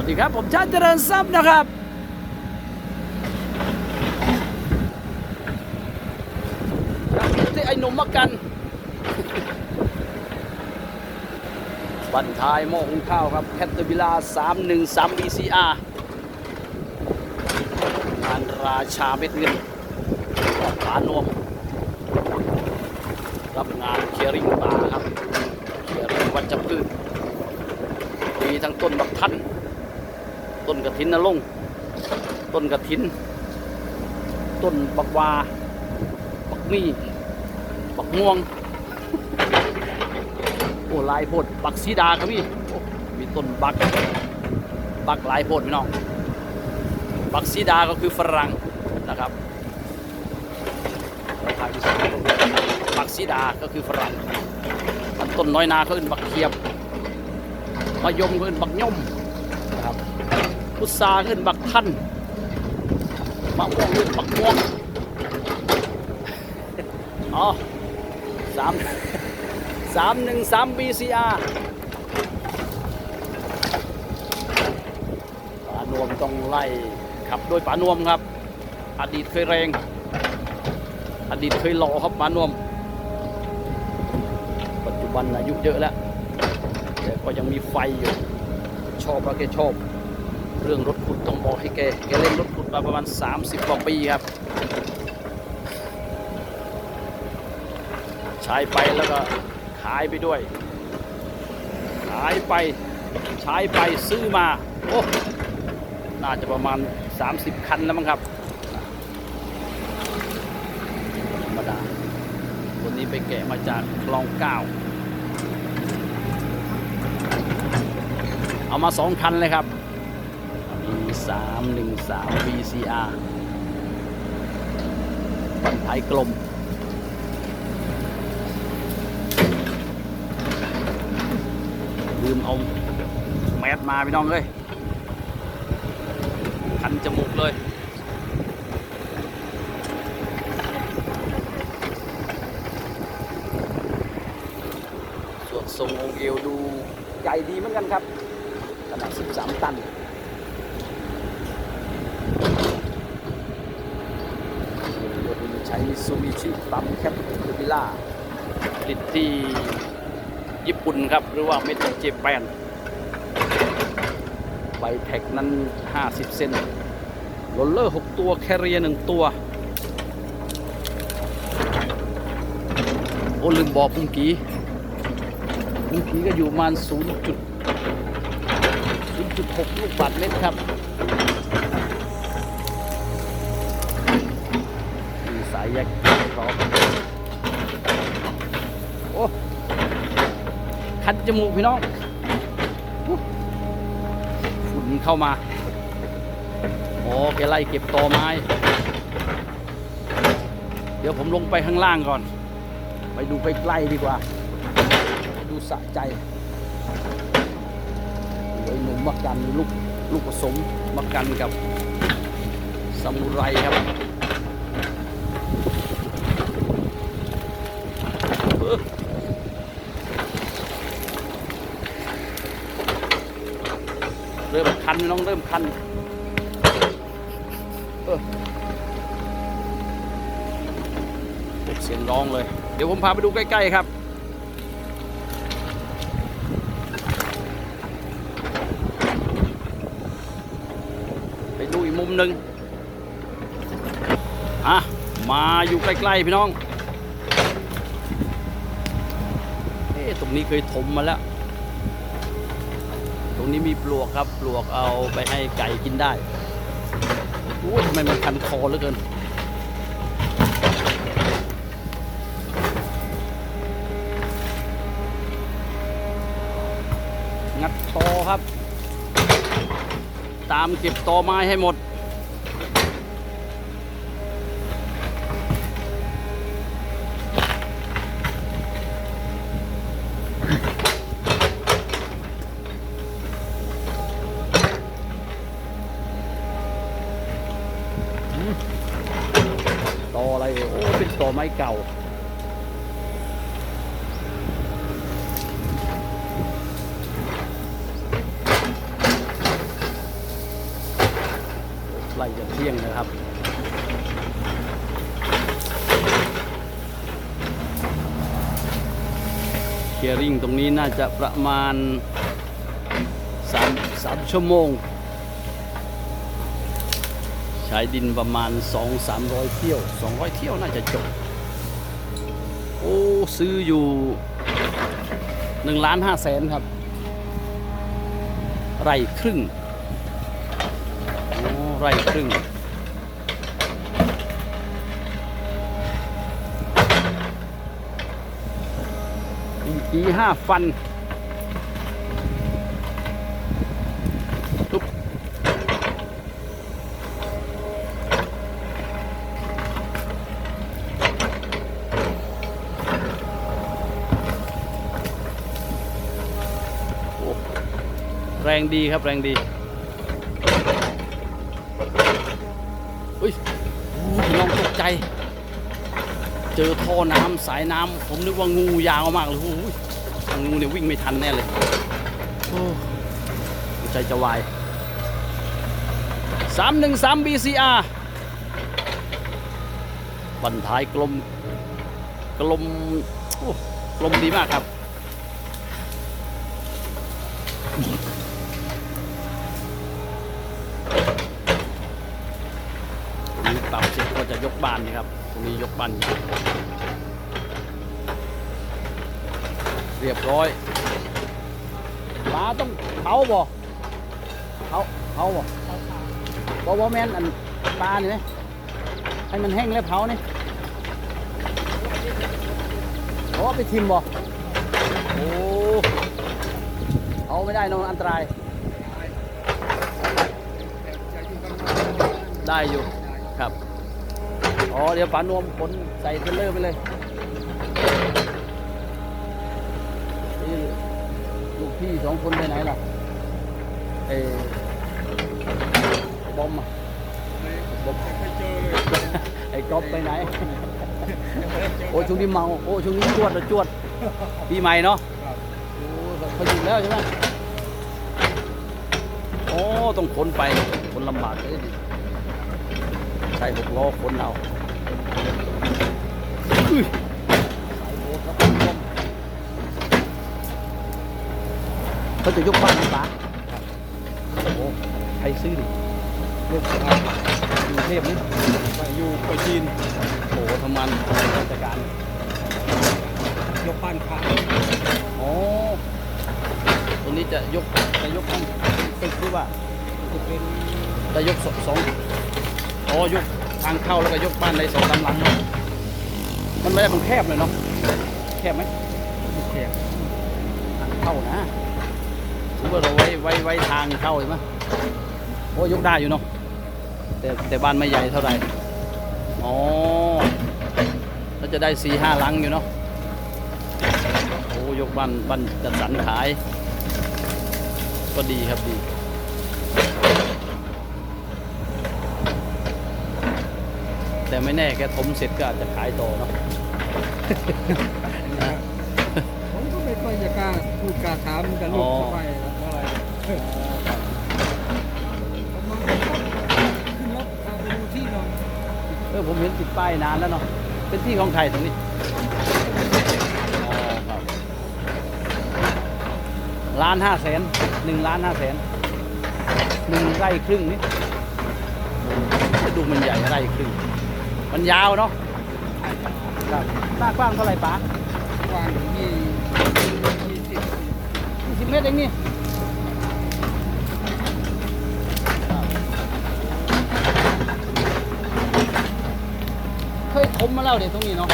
วัสดีครับผมชาติเจริญทรัพย์นะครับที่ไอ้หนุ่มมากันบันทายหม้อหุงข้าวครับแคทเตอร์บิลา313 BCR งานราชาเม็ดเงินกับผานวมรับงานเคลียริงปลาครับเคลียริงวัชพืชมีทั้งต้นบักทัน ต้นกระถินนรงต้นกระถิน ต้นบักวาบักมีบักม่วง โอ้ลายโพดบักซีดาครับพี่มีต้นบักบักลายโพดพี่น้องบักซีดาก็คือฝรั่งนะครับแล้วทายที่สองก็คือบักซีดาก็คือฝรั่งต้นน้อยนาเขาเอิ้นบักเขียบมายมเอิ้นบักย่อมนะครับ พุทราเอิ้นบักท่านมะม่วงเอิ้นบักม่วงอ๋อสามสามหนึ่งสาม BCR ปานวมต้องไล่ขับโดยป่านวมครับ อดีตเคยแรง อดีตเคยหล่อครับป่านวม ปัจจุบันอายุเยอะแล้ว แต่ก็ยังมีไฟอยู่ ชอบแล้วแกชอบ รื่องรถขุดต้องบอกให้แกแกเล่นรถขุดมาประมาณ 30กว่าปีครับ ใช้ไปแล้วก็ขายไปด้วย ขายไปใช้ไปซื้อมา โอ้น่าจะประมาณ 30 คันแล้วมั้งครับธรรมดาคนนี้ไปแกะมาจากคลองเก้าเอามาสองคันเลยครับ มีสามหนึ่งสาม VCR บันท้ายกลมลืมเอาแมสมาพี่น้องเลยคันจมูกเลยส่วนทรงองเอวดูใหญ่ดีเหมือนกันครับขนาด 13 ตัน รถนี้ใช้มิ ซูบิชิปั๊มแคปทูบิล่าผลิตที่ญี่ปุ่นครับ หรือว่าเมจิเจแปนใบแท็กนั้น 50 เซนโรลเลอร์ 6 ตัว แคเรีย 1 ตัว โอ้ลืมบอกปุ้งกีปุ้งกีก็อยู่ประมาณ0จุด0.6 ลูกบาทเมตรครับ สายแยกพร้อมโอ้คันจมูกพี่น้องฝุ่นเข้ามาโอ้แกไล่เก็บตอไม้ เดี๋ยวผมลงไปข้างล่างก่อน ไปดูไปใกล้ดีกว่า ดูสะใจไอ้หนุ่มมักกันลูกลูกผสมมักกันกับซามูไรครับเออเริ่ม คันน้องเริ่มคันเออเสียงร้องเลย เดี๋ยวผมพาไปดูใกล้ ๆ ครับ ไปดูอีกมุมหนึ่งอะ มาอยู่ใกล้ ๆ พี่น้อง เอ๊ะตรงนี้เคยถมมาแล้ว รงนี้มีปลวกครับ ปลวกเอาไปให้ไก่กินได้โอ้ยทำไมมันคันคอเหลือเกินงัดตอครับ ตามเก็บตอไม้ให้หมด ออะไรเอ่ยโอ้เป็นตอไม้เก่าไล่จะเที่ยงนะครับเคียร์ริงตรงนี้น่าจะประมาณ3 3ชั่วโมง ใช้ดินประมาณ 2 300 เที่ยว 200 เที่ยวน่าจะจบ โอ้ ซื้ออยู่1ล้าน5แสนครับ ไร่ครึ่ง โอ้ ไร่ครึ่งอีห้าฟัน แรงดีครับแรงดีอุ้ยโอ้พี่น้องตกใจ เจอท่อน้ำสายน้ำผมนึกว่างูยาวมากเลยโอ้โหทางงูเนี่ยวิ่งไม่ทันแน่เลยโอ้ใจจะวายสามหนึ่งสาม BCR บันท้ายกลมกลมโอ้กลมดีมากครับ นี่ปรับเสร็จก็จะยกบานนี่ครับ ตรงนี้ยกบานเรียบร้อยปลาต้องเผาบ่เผาเผาบ่บ่บ่แม่นอันปลานี่ไหมให้มันแห้งแล้วเผานี่โอ้ไปทิมบ่โอ้เอาไม่ได้นอะอันตราย ได้อยู่ ครับ อ๋อ เดี๋ยวปานวมขนใส่เทรลเลอร์ไปเลย นี่ลูกพี่สองคนไปไหนล่ะ เออบอมอะบอมไม่เจอเลยไอ้ก๊อฟไปไหน โอ้ช่วงนี้เมา โอ้ช่วงนี้จวดอะจวด ปีใหม่เนาะครับโอ้เขาหยุดแล้วใช่ไหมโอ้ต้องขนไปขนลำบากเลยดิ ใช่หกล้อขนเอาเขาจะยกบ้านนะป๋าโอ้ใครซื้อดิลูกครับกรุงเทพนี่ไปอยู่ไปจีนโอ้โหทำงานราชการ ยกบ้านค้างโอ้ตรงนี้จะยกจะยกทั้งตึกหรือว่าจะเป็นจะยกสองสอง อ๋อยกทางเข้าแล้วก็ยกบ้านในสองลำหลังเนาะมันไม่ได้มันแคบเลยเนาะแคบไหมแขกทางเข้านะหรือว่าเราไว้ไว้ไว้ทางเข้าใช่ไหมโอ้ยกได้อยู่เนาะแต่แต่บ้านไม่ใหญ่เท่าไหร่อ๋อแล้วจะได้สี่ห้าหลังอยู่เนาะโอ้ยกบ้านบ้านจัดสรรขาย ก็ดีครับดี แต่ไม่แน่แกถมเสร็จก็อาจจะขายต่อเนาะ ผมก็ไม่ค่อยจะกล้าพูดกล้าถามกับลูกอ๋อทำไมเท่าไหร่ผมมาขึ้นรถพาไปดูที่หน่อยเออผมเห็นติดป้ายนานแล้วเนาะ เป็นที่ของใครตรงนี้อ๋อครับล้านห้าแสนหนึ่งล้านห้าแสนหนึ่งไร่ครึ่งนี่จะดูมันใหญ่ไร่ครึ่ง มันยาวเนาะครับหน้ากว้างเท่าไหร่ป๋ากว้างอยู่ที่ยี่สิบยี่สิบเมตรเองนี่เคยถมมาแล้วเดี๋ยวตรงนี้เนาะ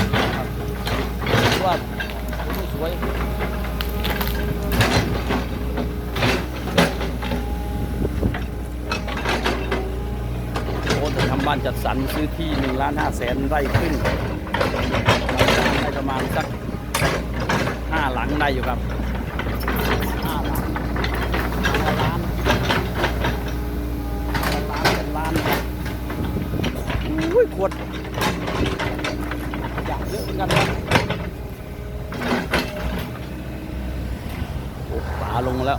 ว่าสวย โอ้แต่ทำ บ้านจัดสรรซื้อที่หนึ่งล้านห้าแสนไร่ขึ้นได้ประมาณสักห้าหลังได้อยู่ครับห้าหลังล้านล้านเป็นล้านนะครับอุ้ยขวดอยากเยอะเหมือนกันโอ้ฝาลงแล้ว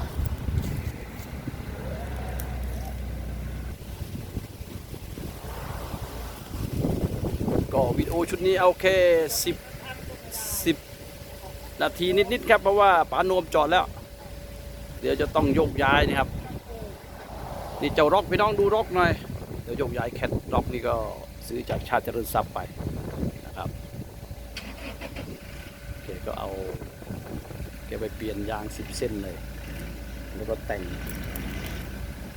วิดีโอชุดนี้เอาแค่สิบสิบนาทีนิดๆครับ เพราะว่าป๋าโนมจอดแล้ว เดี๋ยวจะต้องโยกย้ายนะครับ นี่เจ้าร็อกพี่น้องดูร็อกหน่อย เดี๋ยวโยกย้ายแคทร็อกนี่ก็ซื้อจากชาติเจริญทรัพย์ไปนะครับแกก็เอาแกไปเปลี่ยนยางสิบเส้นเลย แล้วก็แต่ง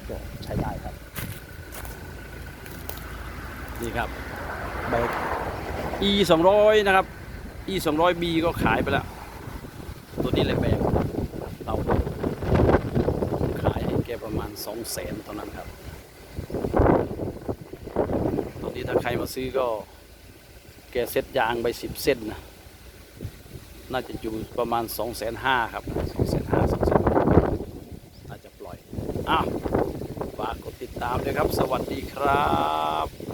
ก็ใช้ได้ครับ นี่ครับแบก e 2 0 0นะครับ e 2 0 0 b ก็ขายไปแล้ว ตัวนี้เลยแบกเราขายให้แกประมาณ 2 0 0แสนเท่านั้นครับ ตัวนี้ถ้าใครมาซื้อก็แกเซ็ตยางไป 10 เส้นนะ น่าจะอยู่ประมาณ 2 5 0 0 0 0ครับ 2 5 0 0 0 2 0 0น่าจะปล่อย อ้าว ฝากกดติดตามด้วยครับ สวัสดีครับ